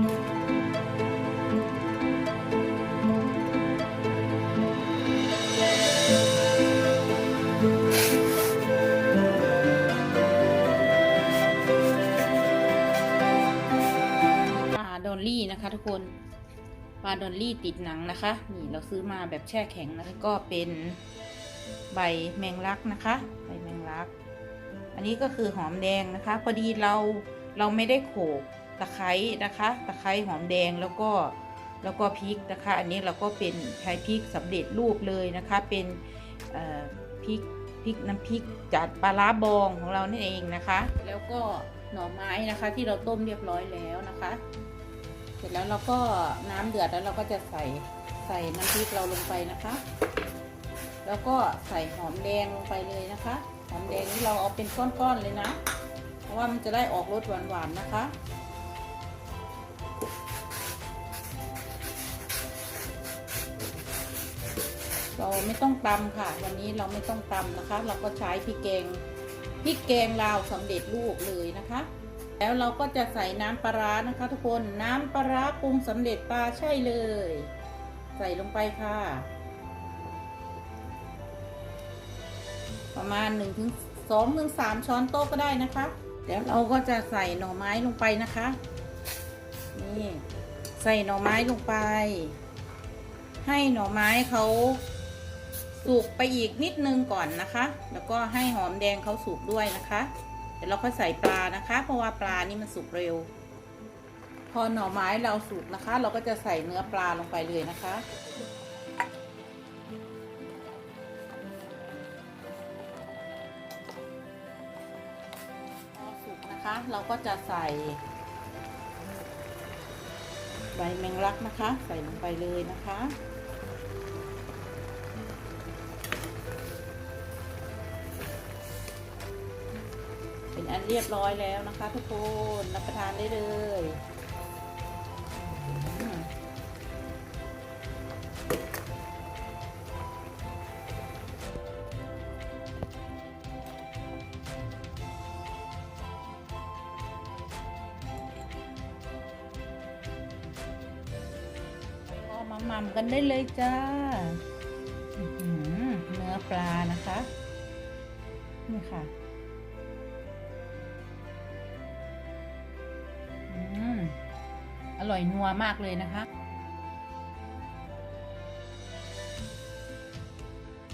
ปลาดอลลี่นะคะทุกคนปลาดอลลี่ติดหนังนะคะ นี่เราซื้อมาแบบแช่แข็งนะคะก็เป็นใบแมงลักนะคะ ใบแมงลัก อันนี้ก็คือหอมแดงนะคะ พอดีเราเราไม่ได้โขก ตะไคร้นะคะตะไคร้หอมแดงแล้วก็แล้วก็พริกนะคะ อันนี้เราก็เป็นใช้พริกสำเร็จรูปเลยนะคะ เป็นพริกพริกน้ำพริกจัดปลาร้าบองของเรานี่เองนะคะ แล้วก็หน่อไม้นะคะที่เราต้มเรียบร้อยแล้วนะคะ เสร็จแล้วเราก็น้ำเดือดแล้วเราก็จะใส่ใส่น้ำพริกเราลงไปนะคะ แล้วก็ใส่หอมแดงลงไปเลยนะคะ หอมแดงนี่เราเอาเป็นก้อนๆเลยนะ เพราะว่ามันจะได้ออกรสหวานๆนะคะ เราไม่ต้องตำค่ะ วันนี้เราไม่ต้องตำนะคะ เราก็ใช้พริกแกงพริกแกงลาวสำเร็จรูปเลยนะคะ แล้วเราก็จะใส่น้ำปลาร้านะคะ ทุกคนน้ำปลาร้าปรุงสำเร็จปลาใช่เลย ใส่ลงไปค่ะ ประมาณ1ถึง2ถึง3ช้อนโต๊ะก็ได้นะคะแล้วเราก็จะใส่หน่อไม้ลงไปนะคะ นี่ ใส่หน่อไม้ลงไป ให้หน่อไม้เขา สุกไปอีกนิดนึงก่อนนะคะ แล้วก็ให้หอมแดงเขาสุกด้วยนะคะ เดี๋ยวเราค่อยใส่ปลานะคะ เพราะว่าปลานี่มันสุกเร็ว พอหน่อไม้เราสุกนะคะ เราก็จะใส่เนื้อปลาลงไปเลยนะคะพอสุกนะคะ เราก็จะใส่ใบแมงลักนะคะ ใส่ลงไปเลยนะคะ อันเรียบร้อยแล้วนะคะ ทุกคนรับประทานได้เลยอืมก็มาหม่ำกันได้เลยจ้าเนื้อปลานะคะ นี่ค่ะ ร่อยนัวมากเลยนะคะ